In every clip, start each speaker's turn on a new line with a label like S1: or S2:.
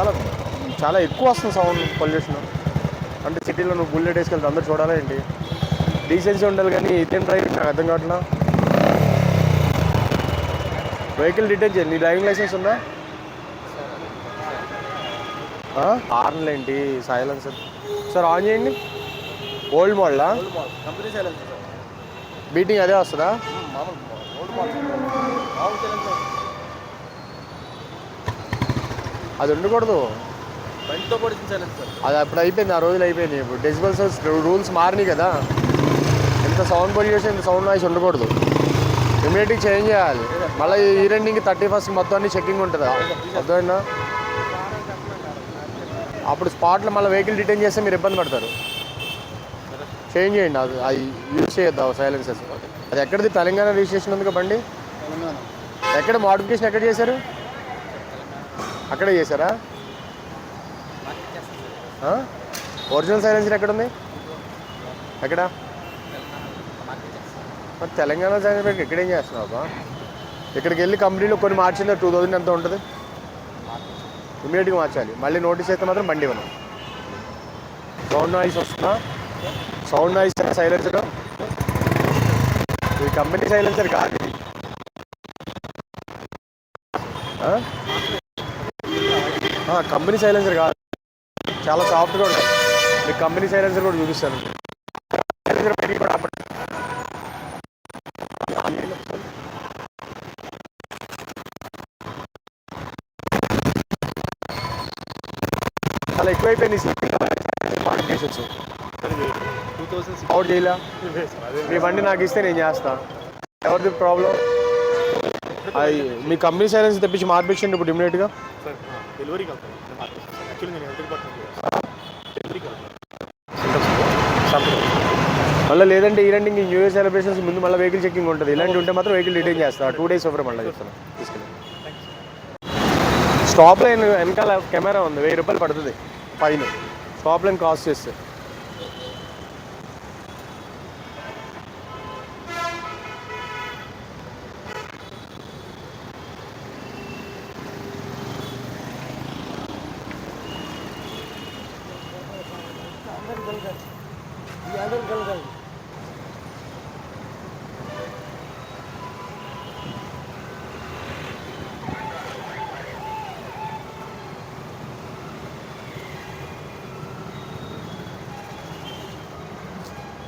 S1: చాలా చాలా ఎక్కువ వస్తుంది సౌండ్ పొల్యూషన్ అంటే సిటీలో నువ్వు బుల్లెట్ వేసుకెళ్తే అందరూ చూడాలా ఏంటి? డీసెన్సీ ఉండాలి కానీ ఇదేం డ్రైవింగ్ నాకు అర్థం కావట్లా? వెహికల్ డిటైన్ చేయండి నీ డ్రైవింగ్ లైసెన్స్ ఉందా? హార్న్లు ఏంటి? సైలెన్సర్ సార్ ఆన్ చేయండి. ఓల్డ్ మోడలా
S2: సైలెన్స్
S1: బీటింగ్ అదే వస్తుందా
S2: మామూలు ఓల్డ్ మోడల్ మామూలు సైలెన్స్
S1: అది ఉండకూడదు.
S2: బండితో సార్.
S1: అది అప్పుడు అయిపోయింది ఆ రోజులు అయిపోయింది. ఇప్పుడు డెసిబల్స్ రూల్స్ మారినాయి కదా. ఎంత సౌండ్ పొల్యూషన్ ఎంత సౌండ్ నాయిస్ ఉండకూడదు. ఇమీడియట్గా చేంజ్ చేయాలి. మళ్ళీ ఈ రెండింగ్కి థర్టీ ఫస్ట్ మొత్తం అన్ని చెక్కింగ్ ఉంటుందా? అర్థమైందా? అప్పుడు స్పాట్లో మళ్ళీ వెహికల్ డిటైన్ చేస్తే మీరు ఇబ్బంది పడతారు. చేంజ్ చేయండి అది అది యూజ్ చేయొద్దు సైలెన్సెస్ అది ఎక్కడిది? తెలంగాణ రిజిస్ట్రేషన్ ఉంది బండి? ఎక్కడ మోడిఫికేషన్ ఎక్కడ చేశారు? అక్కడే చేశారా? ఒరిజినల్ సైలెన్సర్ ఎక్కడ ఉంది ఎక్కడ? మరి తెలంగాణ సైలెన్సర్ ఎక్కడ ఏం చేస్తున్నావు అబ్బా? ఇక్కడికి వెళ్ళి కంపెనీలో కొన్ని మార్చిందా? టూ థౌజండ్ ఎంత ఉంటుంది? ఇమీడియట్గా మార్చాలి. మళ్ళీ నోటీస్ అయితే మాత్రం బండి ఇవ్వను. సౌండ్ నాయిస్ వస్తుందా? సౌండ్ నాయిస్ సైలెన్సర్ ఇది కంపెనీ సైలెన్సర్ కాదు. కంపెనీ సైలెన్సర్ కాదు. చాలా సాఫ్ట్గా ఉంటుంది. మీకు కంపెనీ సైలెన్సర్ కూడా చూపిస్తాను. సైలెన్సర్ బయటికి కూడా. చాలా ఎక్కువైపోయింది
S2: సిక్స్.
S1: అవుట్ చేయలే? మీ బండి నాకు ఇస్తే నేను చేస్తా. ఎవరిది ప్రాబ్లం అది మీ కంపెనీ సైలెన్స్ తెప్పించి మార్పించండి ఇప్పుడు ఇమీడియట్గా మళ్ళీ లేదంటే ఈ రెండు న్యూ ఇయర్ సెలబ్రేషన్స్ ముందు మళ్ళీ వెహికల్ చెకింగ్ ఉంటుంది. ఇలాంటి ఉంటే మాత్రం వెహికల్ డిటైన్ చేస్తా. టూ డేస్ ఓవర్ మళ్ళీ చెప్తాను తీసుకెళ్ళి. స్టాప్ లైన్ వెనకాల కెమెరా ఉంది. వెయ్యి రూపాయలు పడుతుంది. ఫైన్. స్టాప్ లైన్ కాస్ట్ చేస్తే.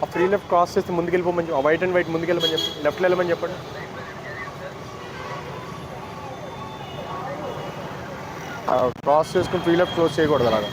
S1: ఆ ఫ్రీ లెఫ్ట్ క్రాస్ చేస్తే ముందుకు వెళ్ళిపోమని చెప్పి వైట్ అండ్ వైట్ ముందుకు వెళ్ళమని చెప్పి లెఫ్ట్ వెళ్ళమని చెప్పండి. క్రాస్ చేసుకుని ఫ్రీ లెఫ్ట్ క్లోజ్ చేయకూడదు అలాగా.